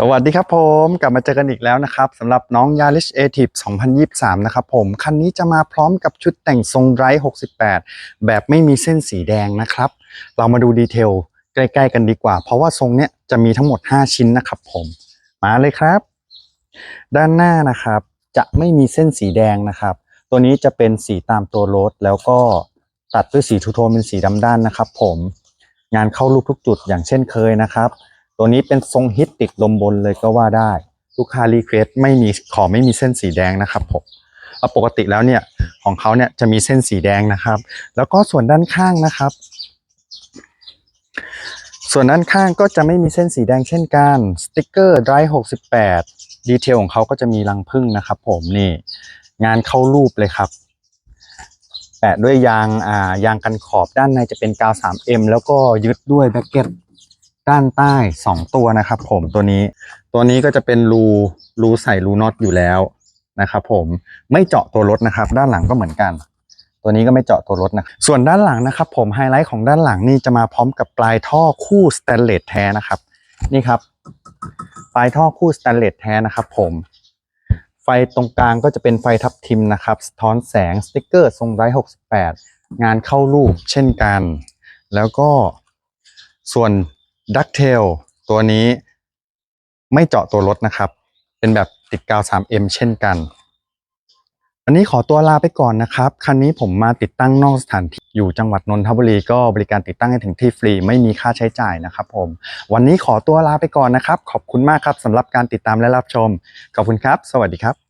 สวัสดีครับผมกลับมาเจอกันอีกแล้วนะครับสำหรับน้อง Yaris a t i v 2023 นะครับผม คันนี้จะมาพร้อมกับชุดแต่งทรงไร้68 แบบไม่มีเส้นสีแดงนะครับ เรามาดูดีเทลใกล้ๆกันดีกว่า เพราะว่าทรงเนี้ยจะมีทั้งหมด 5 ชิ้นนะครับผม มาเลยครับ ด้านหน้านะครับ จะไม่มีเส้นสีแดงนะครับ ตัวนี้จะเป็นสีตามตัวรถแล้วก็ตัดด้วยสีทูโทนเป็นสีดำด้านนะครับ ผมงานเข้ารูปทุกจุดอย่างเช่นเคยนะครับ ตัวนี้เป็นทรงฮิตติดลมบนเลยก็ว่าได้ ลูกค้ารีเควสไม่มีขอไม่มีเส้นสีแดงนะครับผมปกติแล้วเนี่ยของเขาเนี่ยจะมีเส้นสีแดงนะครับ แล้วก็ส่วนด้านข้างนะครับ ส่วนด้านข้างก็จะไม่มีเส้นสีแดงเช่นกันสติกเกอร์ dry 68ดีเทลของเขาก็จะมีรังผึ้งนะครับผมนี่งานเข้ารูปเลยครับ แปะด้วยยางอ่ายางกันขอบด้านในจะเป็นกาว 3M แล้วก็ยึดด้วยแบ็กเก็ต ด้านใต้2ตัวนะครับ ผมตัวนี้ ตัวนี้ก็จะเป็นรูรูใส่รูน็อตอยู่แล้วนะครับ ผมไม่เจาะตัวรถนะครับ ด้านหลังก็เหมือนกัน ตัวนี้ก็ไม่เจาะตัวรถนะส่วนด้านหลังนะครับ ผมไฮไลท์ของด้านหลังนี่จะมาพร้อมกับปลายท่อคู่สแตนเลสแท้นะครับ นี่ครับ ปลายท่อคู่สแตนเลสแท้นะครับ ผมไฟตรงกลางก็จะเป็นไฟทับทิมนะครับสะท้อนแสงสติ๊กเกอร์ทรงไร้68 งานเข้ารูปเช่นกัน แล้วก็ส่วน ดักเทลตัวนี้ไม่เจาะตัวรถนะครับ เป็นแบบติดกาว 3M เช่นกันวันนี้ขอตัวลาไปก่อนนะครับ คันนี้ผมมาติดตั้งนอกสถานที่อยู่จังหวัดนนทบุรีก็บริการติดตั้งให้ถึงที่ฟรีไม่มีค่าใช้จ่ายนะครับผม วันนี้ขอตัวลาไปก่อนนะครับ ขอบคุณมากครับสำหรับการติดตามและรับชม ขอบคุณครับ สวัสดีครับ